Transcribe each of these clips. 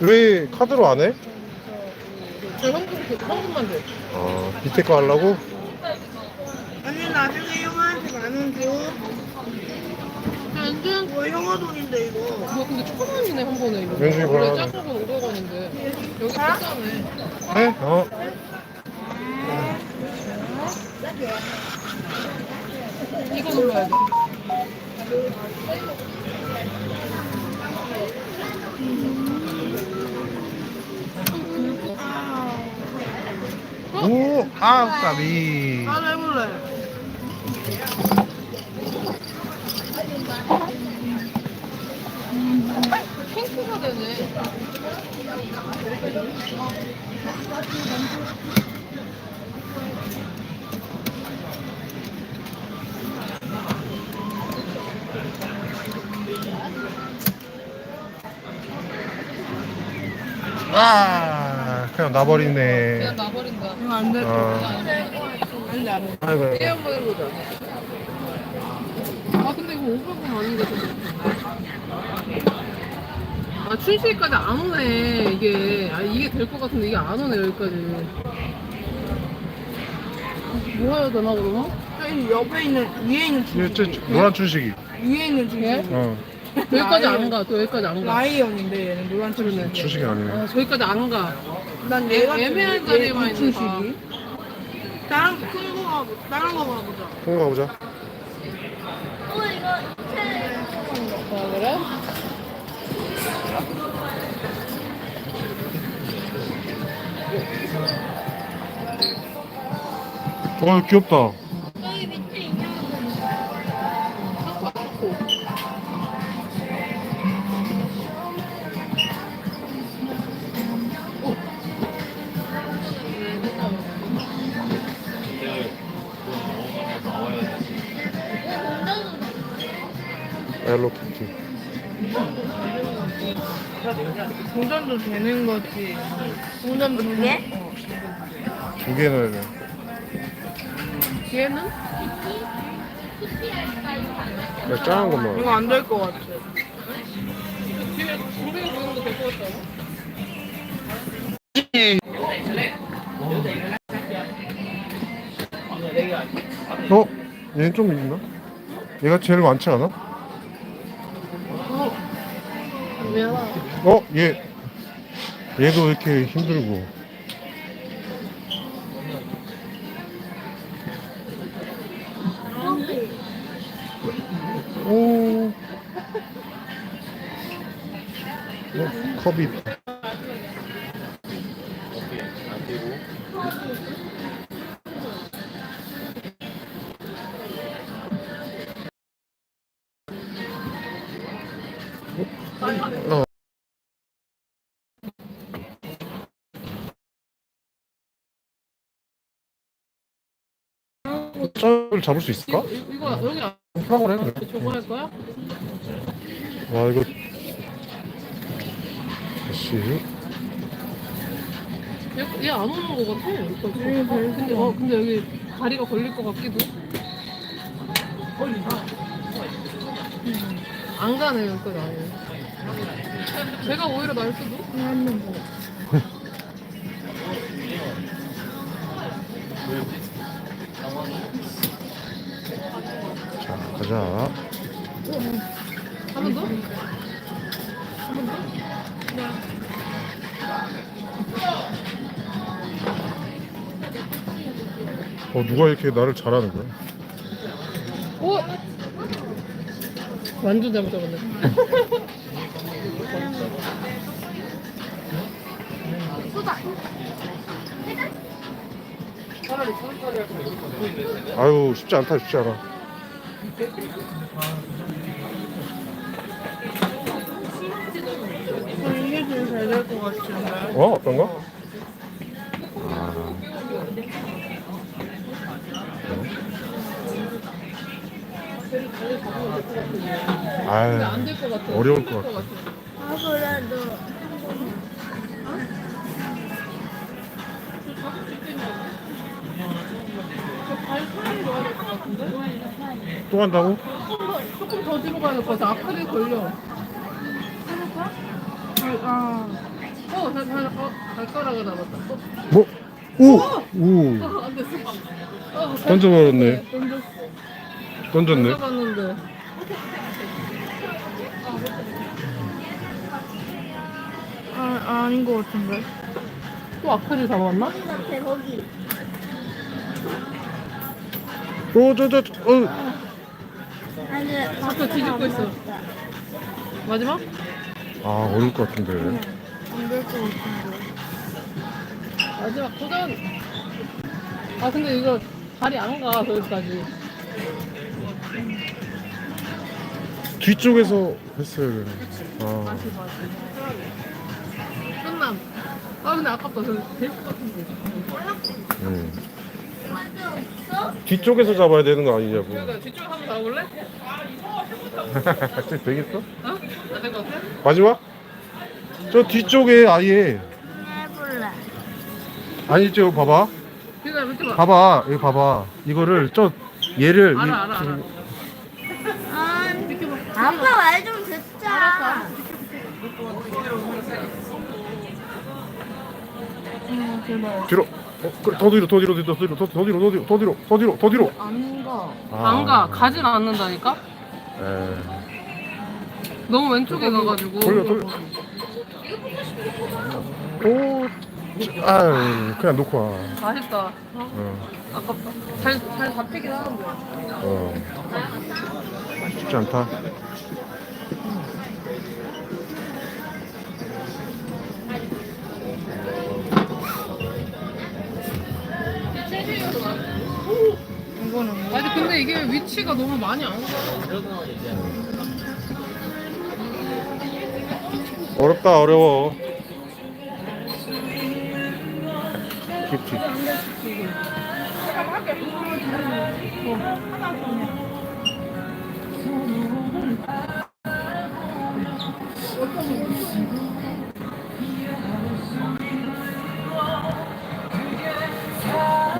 왜 카드로 안 해? 저 현금, 그 현금만 돼. 아, 밑에 거 하려고? 아니 나중에 형아한테 만원 줘. 현금? 이거 형아 돈인데 이거. 뭐 근데 천 원이네 한 번에 이거. 왠지 원래 몰라. 작은 건 500원인데 여기 비싸네. 네? 어. 이거 눌러야 돼. 오, 아, 까비. 해볼래. 핑크가 되네. 아, 그냥 놔버리네. 그냥 놔버린다. 이거 안 돼. 어. 안돼 안 돼. 아이고, 얘 아이고. 한번 해보자. 아 근데 이거 500원 아닌데 아 춘실까지 안 오네 이게 아 이게 될 것 같은데 이게 안 오네 여기까지 뭐 해야 되나 그러면? 옆에 있는 위에 있는 이거 주 저, 노란 춘식이. 위에 있는 주 예? 어, 여기까지 안 가 또 여기까지 안 가 라이언인데 얘는 노란 그러네 춘식이 아니네. 아 저기까지 안 가 난 얘가 애매한 좀- 자리에만 얘 있으니까. 다른 큰 거 가보 다른 거 가보자. 한번 가보자. 아 그래? 어, 귀엽다. 헬로키티. 동전도 되는 거지. 동전도 두 개? 어. 두 개는 얘는? 그냥 작은 것만. 이거 안 될 것 같아. 어? 얘는 좀 있나? 얘가 제일 많지 않아? 어? 얘 얘도 이렇게 힘들고 오 어, 컵이 있다. 어. ጨ을 잡을 수 있을까? 이거, 이거 여기 안 생각을 해 그래. 저거 할 거야? 와 이거 다시 얘 안 오는 거 같아. 여기까지. 근데 어 근데 여기 다리가 걸릴 것 같기도. 음, 안 가네 여기까지 안 해. 제가 오히려 날 수도. 자 가자 한번 더? 어 누가 이렇게 나를 잘하는 거야? 오! 완전 잘못 잡았네. 아유 쉽지 않다 쉽지 않아 어. 어 어떤 거? 아유 안될것 같아. 어려울 것 같아. 아 그래 너. 또 한다고? 조금 더, 조금 더 뒤로 가야 될 것 같아. 아크릴 걸려. 아. 어, 어, 발가락을 남았다. 어, 뭐? 오! 오! 어, 안 됐어. 어, 던져버렸네. 던졌어. 던졌네. 던져봤는데. 아, 아닌 것 같은데. 또 아크릴 잡았나? 어, 저, 저, 저, 어. 자꾸 뒤집고 있어. 마지막? 아, 어려울 것 같은데. 안될것 같은데. 마지막 도전! 아, 근데 이거 발이 안 가, 거기까지. 뒤쪽에서 했어야 되는데. 아, 다시. 끝남. 아, 근데 아깝다. 저 될것 같은데. 음. 뒤쪽에서 잡아야 되는 거 아니냐고. 뒤쪽에 한번 나올래? 되겠어? 어? 안될 것 같아? 마지막? 저 뒤쪽에 아예. 해볼래. 아니, 저 봐봐. 그니까 봐. 봐봐. 여기 봐봐. 이거를 저 얘를 이- 알아, 알아, 알아. 아, 이렇게 봐. 아빠 말 좀 듣자. 음, 제발. 뒤로. 어, 그래, 더 뒤로, 더 뒤로, 더 뒤로, 더 뒤로, 더 뒤로, 더 뒤로, 더 뒤로, 더 뒤로, 더 뒤로. 안 가. 아. 안 가. 가진 않는다니까? 에. 너무 왼쪽에 가가지고. 돌려, 돌려. 오, 아, 그냥 놓고 와. 아쉽다. 어, 어, 아깝다. 잘, 잘 잡히긴 하는데. 어. 쉽지 않다. 이거는 뭐? 아니, 근데 이게 위치가 너무 많이 안 가. 어렵다, 어려워. 깊이.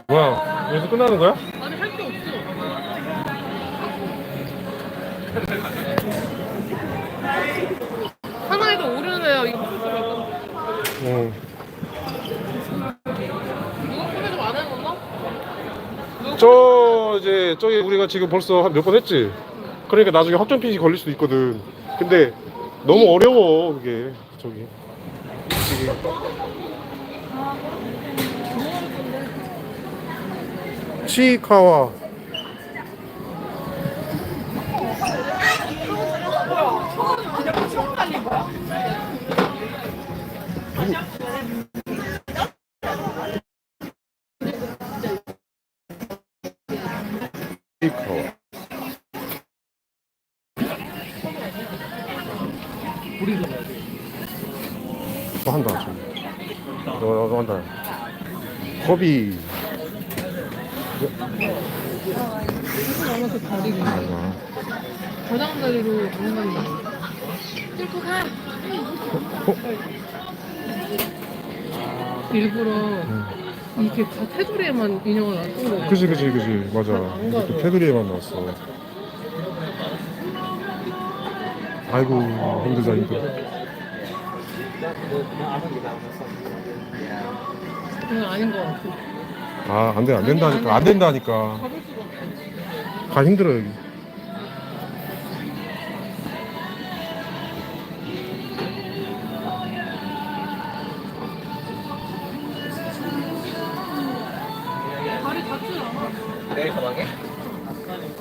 뭐야? 여기서 끝나는 거야? 하나에도 오르네요. 이거 소리야? 어. 이거 소개 좀안 해봤나? 저 이제 저기 우리가 지금 벌써 한 몇 번 했지. 그러니까 나중에 확정 핏이 걸릴 수도 있거든. 근데 너무 어려워 그게 저기. 이게. 치카와 또 한다 너, 너, 너 한다. 허비. 저장 자리로 오는 거 뚫고 가! 일부러 이렇게 다 테두리에만 인형을 놔둔 거야. 그지 그지 그지 맞아 안 가죠. 이렇게 테두리에만 넣었어 아이고 힘들다 힘들어 그건 아닌 것 같아. 아 안돼 안 된다니까 안 된다니까 잡을 수가 없어. 가 힘들어 여기